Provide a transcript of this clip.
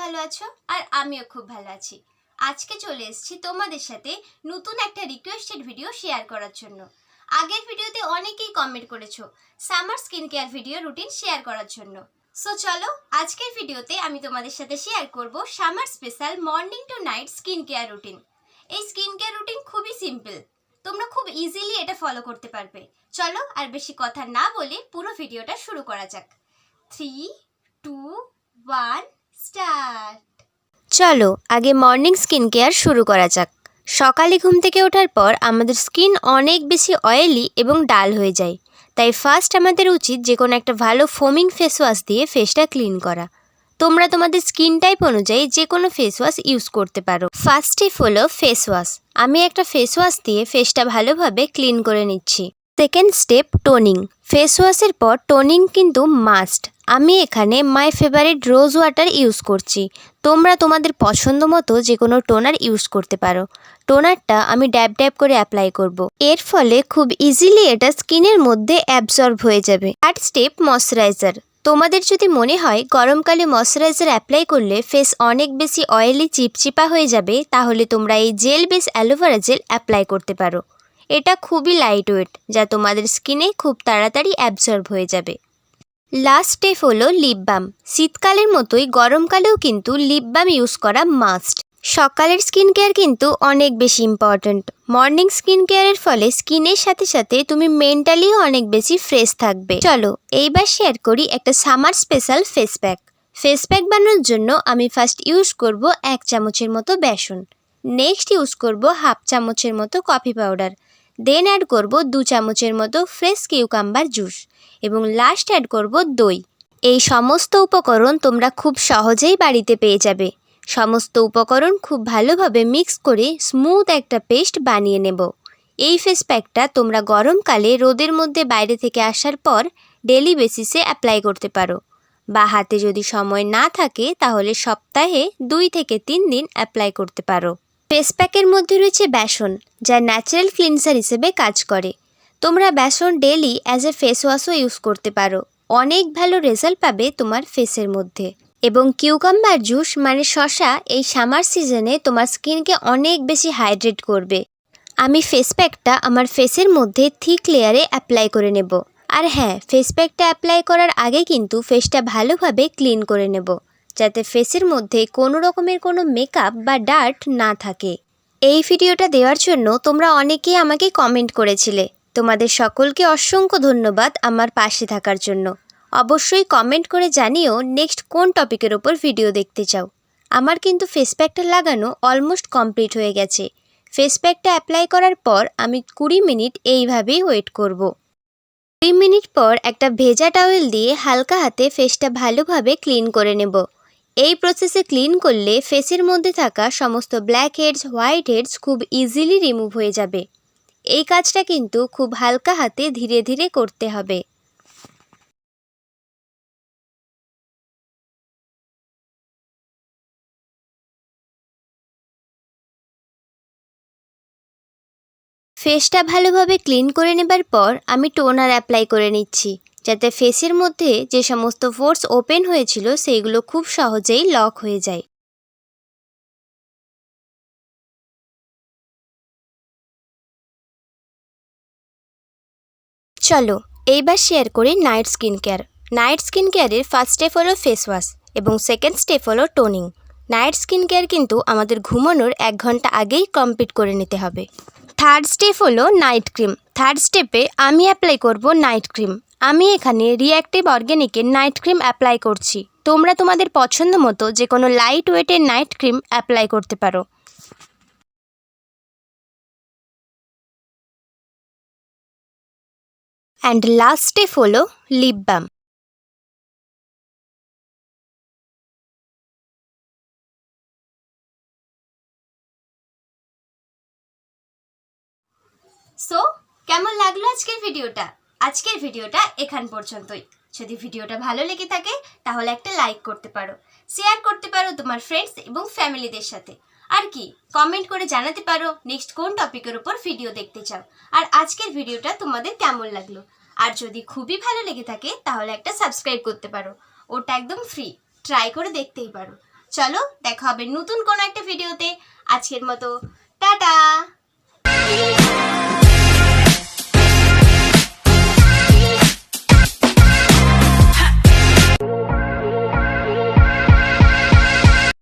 ভালো আছো আর আমিও খুব ভালো আছি। আজকে চলে এসেছি তোমাদের সাথে নতুন একটা রিকোয়েস্টেড ভিডিও শেয়ার করার জন্য। আগের ভিডিওতে অনেকেই কমেন্ট করেছ summer skin care video routine share করার জন্য। সো চলো আজকের ভিডিওতে আমি তোমাদের সাথে শেয়ার করব summer special morning to night skin care routine এই স্কিন কেয়ার রুটিন খুবই সিম্পল তোমরা খুব ইজিলি এটা ফলো করতে পারবে। চলো আর বেশি কথা না বলে পুরো ভিডিওটা শুরু করা যাক। থ্রি টু ওয়ান স্টার্ট চলো, আগে মর্নিং স্কিন কেয়ার শুরু করা যাক। সকালে ঘুম থেকে ওঠার পর আমাদের স্কিন অনেক বেশি অয়েলি এবং ডাল হয়ে যায়। তাই ফার্স্ট আমাদের উচিত যে কোনো একটা ভালো ফোমিং ফেস ওয়াশ দিয়ে ফেসটা ক্লিন করা। তোমরা তোমাদের স্কিন টাইপ অনুযায়ী যে কোনো ফেস ওয়াশ ইউজ করতে পারো। ফার্স্ট স্টেপ হলো ফেস ওয়াশ আমি একটা ফেস ওয়াশ দিয়ে ফেসটা ভালোভাবে ক্লিন করে নিচ্ছি। সেকেন্ড স্টেপ টোনিং ফেস ওয়াশের পর টোনিং কিন্তু মাস্ট আমি এখানে my favourite rose water use করছি। তোমরা তোমাদের পছন্দ মতো যে কোনো টোনার ইউজ করতে পারো। টোনারটা আমি ড্যাব ড্যাব করে অ্যাপ্লাই করব। এর ফলে খুব ইজিলি এটা স্কিনের মধ্যে অ্যাবজর্ব হয়ে যাবে। থার্ড স্টেপ ময়শ্চারাইজার তোমাদের যদি মনে হয় গরমকালে ময়শ্চারাইজার অ্যাপ্লাই করলে ফেস অনেক বেশি অয়েলি চিপচিপা হয়ে যাবে, তাহলে তোমরা এই gel base aloe vera gel apply করতে পারো। এটা খুবই লাইট ওয়েট যা তোমাদের স্কিনে খুব তাড়াতাড়ি অ্যাবজর্ব হয়ে যাবে। লাস্ট স্টেপ হলো লিপ বাম শীতকালের মতোই গরমকালেও কিন্তু লিপ বাম ইউজ করা মাস্ট সকালের স্কিন কেয়ার কিন্তু অনেক বেশি ইম্পর্ট্যান্ট মর্নিং স্কিন কেয়ারের ফলে স্কিনের সাথে সাথে তুমি মেন্টালিও অনেক বেশি ফ্রেশ থাকবে। চলো, এইবার শেয়ার করি একটা summer special face pack face pack বানানোর জন্য আমি ফার্স্ট ইউজ করব এক চামচের মতো বেসন। নেক্সট ইউজ করব হাফ চামচের মতো কফি পাউডার দেন অ্যাড করব দু চামচের মতো ফ্রেশ কিউকাম্বার জুস এবং লাস্ট অ্যাড করব দই। এই সমস্ত উপকরণ তোমরা খুব সহজেই বাড়িতে পেয়ে যাবে। সমস্ত উপকরণ খুব ভালোভাবে মিক্স করে স্মুথ একটা পেস্ট বানিয়ে নেব। এই ফেস প্যাকটা তোমরা গরমকালে রোদের মধ্যে বাইরে থেকে আসার পর ডেলি বেসিসে অ্যাপ্লাই করতে পারো। বা হাতে যদি সময় না থাকে তাহলে সপ্তাহে দুই থেকে তিন দিন অ্যাপ্লাই করতে পারো। ফেস প্যাকের মধ্যে রয়েছে বেসন, যা ন্যাচারাল ক্লিনসার হিসেবে কাজ করে। তোমরা বেসন ডেলি অ্যাজ এ ফেস ওয়াশও ইউজ করতে পারো। অনেক ভালো রেজাল্ট পাবে তোমার ফেসের মধ্যে। এবং কিউকাম্বার জুস মানে শশা এই সামার সিজনে তোমার স্কিনকে অনেক বেশি হাইড্রেট করবে। আমি ফেস প্যাকটা আমার ফেসের মধ্যে থিক লেয়ারে অ্যাপ্লাই করে নেব। আর হ্যাঁ ফেস প্যাকটা অ্যাপ্লাই করার আগে কিন্তু ফেসটা ভালোভাবে ক্লিন করে নেব। যাতে ফেসের মধ্যে কোনো রকমের কোনো মেকআপ বা ডার্ট না থাকে। এই ভিডিওটা দেওয়ার জন্য তোমরা অনেকেই আমাকে কমেন্ট করেছিলে। তোমাদের সকলকে অসংখ্য ধন্যবাদ আমার পাশে থাকার জন্য। অবশ্যই কমেন্ট করে জানিও নেক্সট কোন টপিকের ওপর ভিডিও দেখতে চাও। আমার কিন্তু ফেস প্যাকটা লাগানো অলমোস্ট কমপ্লিট হয়ে গেছে। ফেস প্যাকটা অ্যাপ্লাই করার পর আমি কুড়ি মিনিট এইভাবেই ওয়েট করব। কুড়ি মিনিট পর একটা ভেজা টাওয়েল দিয়ে হালকা হাতে ফেসটা ভালোভাবে ক্লিন করে নেব। এই প্রসেসে ক্লিন করলে ফেসের মধ্যে থাকা সমস্ত ব্ল্যাক হেডস হোয়াইট হেডস খুব ইজিলি রিমুভ হয়ে যাবে। এই কাজটা কিন্তু খুব হালকা হাতে ধীরে ধীরে করতে হবে। ফেসটা ভালোভাবে ক্লিন করে নেবার পর আমি টোনার অ্যাপ্লাই করে নিচ্ছি। যাতে ফেসের মধ্যে যে সমস্ত ফোর্স ওপেন হয়েছিল, সেইগুলো খুব সহজেই লক হয়ে যায়। চলো, এইবার শেয়ার করি night skin care. Night skin কেয়ারের ফার্স্ট স্টেপ হলো ফেস ওয়াশ এবং সেকেন্ড স্টেপ হলো টোনিং। নাইট স্কিন কেয়ার কিন্তু আমাদের ঘুমানোর এক ঘণ্টা আগেই কমপ্লিট করে নিতে হবে। থার্ড স্টেপ হলো নাইট ক্রিম। থার্ড স্টেপে আমি অ্যাপ্লাই করব নাইট ক্রিম। আমি এখানে রিঅ্যাক্টিভ অর্গ্যানিকের নাইট ক্রিম অ্যাপ্লাই করছি। তোমরা তোমাদের পছন্দ মতো যে কোনো লাইট ওয়েটের নাইট ক্রিম অ্যাপ্লাই করতে পারো। অ্যান্ড লাস্ট স্টেপ হলো লিপ বাম সো কেমন লাগল আজকের ভিডিওটা আজকের ভিডিওটা এখান পর্যন্তই। যদি ভিডিওটা ভালো লেগে থাকে, তাহলে একটা লাইক করতে পারো। শেয়ার করতে পারো তোমার ফ্রেন্ডস এবং ফ্যামিলিদের সাথে। আর কি কমেন্ট করে জানাতে পারো নেক্সট কোন টপিকের উপর ভিডিও দেখতে চাও। আর আজকের ভিডিওটা তোমাদের কেমন লাগল? আর যদি খুবই ভালো লেগে থাকে, তাহলে একটা সাবস্ক্রাইব করতে পারো। ওটা একদম ফ্রি ট্রাই করে দেখতেই পারো। চলো, দেখা হবে নতুন কোনো একটা ভিডিওতে আজকের মতো, টাটা!